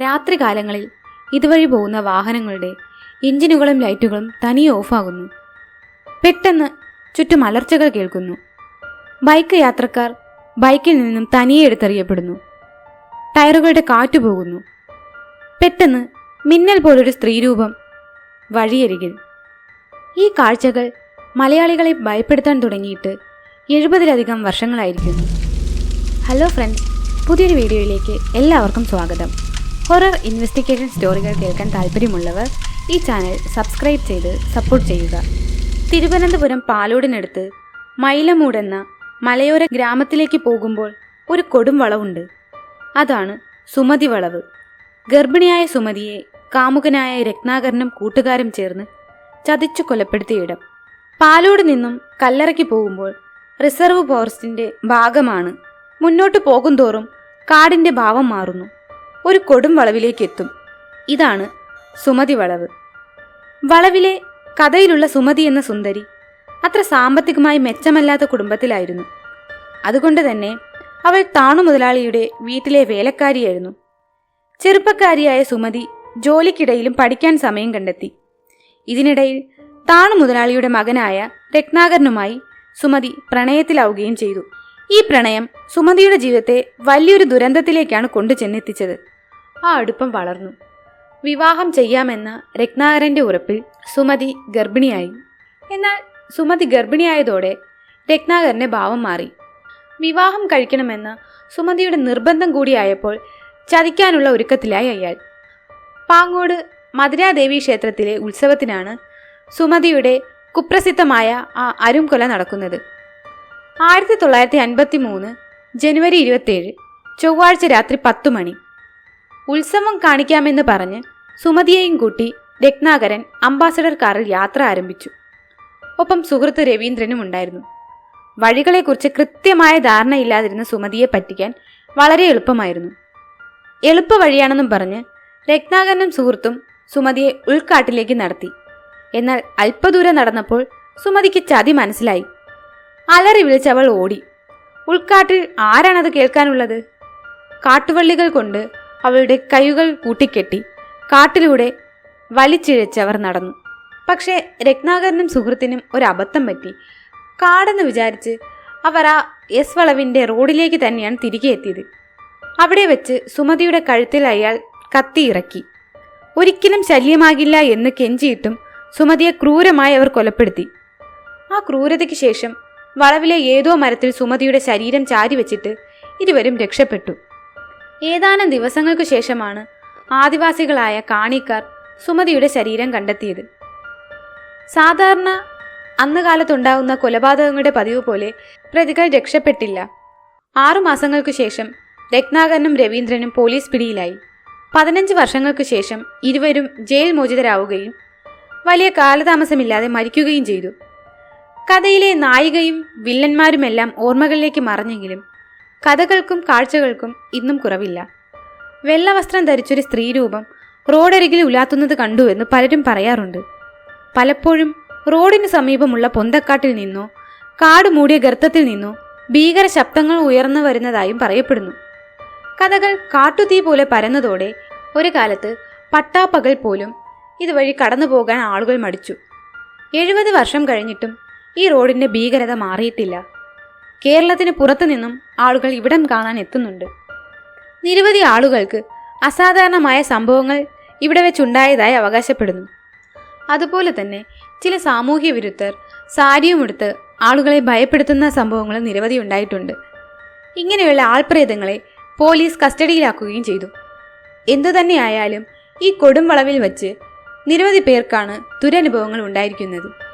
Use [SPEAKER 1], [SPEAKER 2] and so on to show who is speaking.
[SPEAKER 1] രാത്രികാലങ്ങളിൽ ഇതുവഴി പോകുന്ന വാഹനങ്ങളുടെ എഞ്ചിനുകളും ലൈറ്റുകളും തനിയെ ഓഫാകുന്നു. പെട്ടെന്ന് ചുറ്റും അലർച്ചകൾ കേൾക്കുന്നു. ബൈക്ക് യാത്രക്കാർ ബൈക്കിൽ നിന്നും തനിയെ എടുത്തെറിയപ്പെടുന്നു. ടയറുകളുടെ കാറ്റു പോകുന്നു. പെട്ടെന്ന് മിന്നൽ പോലൊരു സ്ത്രീരൂപം വഴിയരികിൽ. ഈ കാഴ്ചകൾ മലയാളികളെ ഭയപ്പെടുത്താൻ തുടങ്ങിയിട്ട് എഴുപതിലധികം വർഷങ്ങളായിരിക്കുന്നു. ഹലോ ഫ്രണ്ട്സ് പുതിയൊരു വീഡിയോയിലേക്ക് എല്ലാവർക്കും സ്വാഗതം. ഹൊറർ ഇൻവെസ്റ്റിഗേഷൻ സ്റ്റോറികൾ കേൾക്കാൻ താല്പര്യമുള്ളവർ ഈ ചാനൽ സബ്സ്ക്രൈബ് ചെയ്ത് സപ്പോർട്ട് ചെയ്യുക. തിരുവനന്തപുരം പാലോടിനടുത്ത് മൈലമൂടെന്ന മലയോര ഗ്രാമത്തിലേക്ക് പോകുമ്പോൾ ഒരു കൊടും വളവുണ്ട്. അതാണ് സുമതി വളവ്. ഗർഭിണിയായ സുമതിയെ കാമുകനായ രത്നാകരനും കൂട്ടുകാരും ചേർന്ന് ചതിച്ചു കൊലപ്പെടുത്തിയ ഇടം. പാലോട് നിന്നും കല്ലറയ്ക്ക് പോകുമ്പോൾ റിസർവ് ഫോറസ്റ്റിന്റെ ഭാഗമാണ്. മുന്നോട്ട് പോകുന്തോറും കാടിന്റെ ഭാവം മാറുന്നു. ഒരു കൊടും വളവിലേക്ക് എത്തും ഇതാണ് സുമതി വളവ്. വളവിലെ കഥയിലുള്ള സുമതി എന്ന സുന്ദരി അത്ര സാമ്പത്തികമായി മെച്ചമല്ലാത്ത കുടുംബത്തിലായിരുന്നു. അതുകൊണ്ട് തന്നെ അവൾ താണു മുതലാളിയുടെ വീട്ടിലെ വേലക്കാരിയായിരുന്നു. ചെറുപ്പക്കാരിയായ സുമതി ജോലിക്കിടയിലും പഠിക്കാൻ സമയം കണ്ടെത്തി. ഇതിനിടയിൽ താണു മുതലാളിയുടെ മകനായ രത്നാകരനുമായി സുമതി പ്രണയത്തിലാവുകയും ചെയ്തു. ഈ പ്രണയം സുമതിയുടെ ജീവിതത്തെ വലിയൊരു ദുരന്തത്തിലേക്കാണ് കൊണ്ടു ചെന്നെത്തിച്ചത് ആ അടുപ്പം വളർന്നു. വിവാഹം ചെയ്യാമെന്ന രത്നാകരന്റെ ഉറപ്പിൽ സുമതി ഗർഭിണിയായി. എന്നാൽ സുമതി ഗർഭിണിയായതോടെ രത്നാകരന്റെ ഭാവം മാറി. വിവാഹം കഴിക്കണമെന്ന സുമതിയുടെ നിർബന്ധം കൂടിയായപ്പോൾ ചതിക്കാനുള്ള ഒരുക്കത്തിലായി അയാൾ. പാങ്ങോട് മധുരാദേവി ക്ഷേത്രത്തിലെ ഉത്സവത്തിനാണ് സുമതിയുടെ കുപ്രസിദ്ധമായ ആ അരുംകൊല നടക്കുന്നത്. ആയിരത്തി തൊള്ളായിരത്തി അൻപത്തി മൂന്ന് ജനുവരി ഇരുപത്തിയേഴ് ചൊവ്വാഴ്ച രാത്രി പത്തു മണി. ഉത്സവം കാണിക്കാമെന്ന് പറഞ്ഞ് സുമതിയെയും കൂട്ടി രത്നാകരൻ അംബാസഡർ കാറിൽ യാത്ര ആരംഭിച്ചു. ഒപ്പം സുഹൃത്ത് രവീന്ദ്രനും ഉണ്ടായിരുന്നു. വഴികളെക്കുറിച്ച് കൃത്യമായ ധാരണയില്ലാതിരുന്ന സുമതിയെ പറ്റിക്കാൻ വളരെ എളുപ്പമായിരുന്നു. എളുപ്പ വഴിയാണെന്നും പറഞ്ഞ് രത്നാകരനും സുഹൃത്തും സുമതിയെ ഉൾക്കാട്ടിലേക്ക് നടത്തി. എന്നാൽ അല്പദൂരം നടന്നപ്പോൾ സുമതിക്ക് ചതി മനസ്സിലായി. അലറി വിളിച്ചവൾ ഓടി. ഉൾക്കാട്ടിൽ ആരാണത് കേൾക്കാനുള്ളത്? കാട്ടുവള്ളികൾ കൊണ്ട് അവളുടെ കൈകൾ കൂട്ടിക്കെട്ടി കാട്ടിലൂടെ വലിച്ചിഴച്ചവർ നടന്നു. പക്ഷേ രത്നാകരനും സുഹൃത്തിനും ഒരു അബദ്ധം പറ്റി. കാടെന്ന് വിചാരിച്ച് അവർ ആ എസ് വളവിന്റെ റോഡിലേക്ക് തന്നെയാണ് തിരികെ എത്തിയത്. അവിടെ വെച്ച് സുമതിയുടെ കഴുത്തിൽ അയാൾ കത്തി ഇറക്കി. ഒരിക്കലും ശല്യമാകില്ല എന്ന് കെഞ്ചിയിട്ടും സുമതിയെ ക്രൂരമായി അവർ കൊലപ്പെടുത്തി. ആ ക്രൂരതയ്ക്ക് ശേഷം വളവിലെ ഏതോ മരത്തിൽ സുമതിയുടെ ശരീരം ചാരി വെച്ചിട്ട് ഇരുവരും രക്ഷപ്പെട്ടു. ഏതാനും ദിവസങ്ങൾക്കു ശേഷമാണ് ആദിവാസികളായ കാണിക്കാർ സുമതിയുടെ ശരീരം കണ്ടെത്തിയത്. സാധാരണ അന്ന് കാലത്തുണ്ടാകുന്ന കൊലപാതകങ്ങളുടെ പതിവ് പോലെ പ്രതികൾ രക്ഷപ്പെട്ടില്ല. ആറുമാസങ്ങൾക്കു ശേഷം രത്നാകരനും രവീന്ദ്രനും പോലീസ് പിടിയിലായി. പതിനഞ്ച് വർഷങ്ങൾക്കു ശേഷം ഇരുവരും ജയിൽ മോചിതരാവുകയും വലിയ കാലതാമസമില്ലാതെ മരിക്കുകയും ചെയ്തു. കഥയിലെ നായികയും വില്ലന്മാരുമെല്ലാം ഓർമ്മകളിലേക്ക് മറഞ്ഞെങ്കിലും കഥകൾക്കും കാഴ്ചകൾക്കും ഇന്നും കുറവില്ല. വെള്ളവസ്ത്രം ധരിച്ചൊരു സ്ത്രീരൂപം റോഡരികിൽ ഉലാത്തുന്നത് കണ്ടു എന്ന് പലരും പറയാറുണ്ട്. പലപ്പോഴും റോഡിന് സമീപമുള്ള പൊന്തക്കാട്ടിൽ നിന്നോ കാട് മൂടിയ ഗർത്തത്തിൽ നിന്നോ ഭീകര ശബ്ദങ്ങൾ ഉയർന്നു വരുന്നതായും പറയപ്പെടുന്നു. കഥകൾ കാട്ടുതീ പോലെ പരന്നതോടെ ഒരു കാലത്ത് പട്ടാപ്പകൽ പോലും ഇതുവഴി കടന്നു പോകാൻ ആളുകൾ മടിച്ചു. എഴുപത് വർഷം കഴിഞ്ഞിട്ടും ഈ റോഡിന്റെ ഭീകരത മാറിയിട്ടില്ല. കേരളത്തിന് പുറത്തു നിന്നും ആളുകൾ ഇവിടം കാണാൻ എത്തുന്നുണ്ട്. നിരവധി ആളുകൾക്ക് അസാധാരണമായ സംഭവങ്ങൾ ഇവിടെ വെച്ചുണ്ടായതായി അവകാശപ്പെടുന്നു. അതുപോലെ തന്നെ ചില സാമൂഹ്യ വിരുദ്ധർ സാരിയുമെടുത്ത് ആളുകളെ ഭയപ്പെടുത്തുന്ന സംഭവങ്ങളും നിരവധി ഉണ്ടായിട്ടുണ്ട്. ഇങ്ങനെയുള്ള ആൾപ്രേതങ്ങളെ പോലീസ് കസ്റ്റഡിയിലാക്കുകയും ചെയ്തു. എന്തുതന്നെയായാലും ഈ കൊടും വളവിൽ വച്ച് നിരവധി പേർക്കാണ് ദുരനുഭവങ്ങൾ ഉണ്ടായിരിക്കുന്നത്.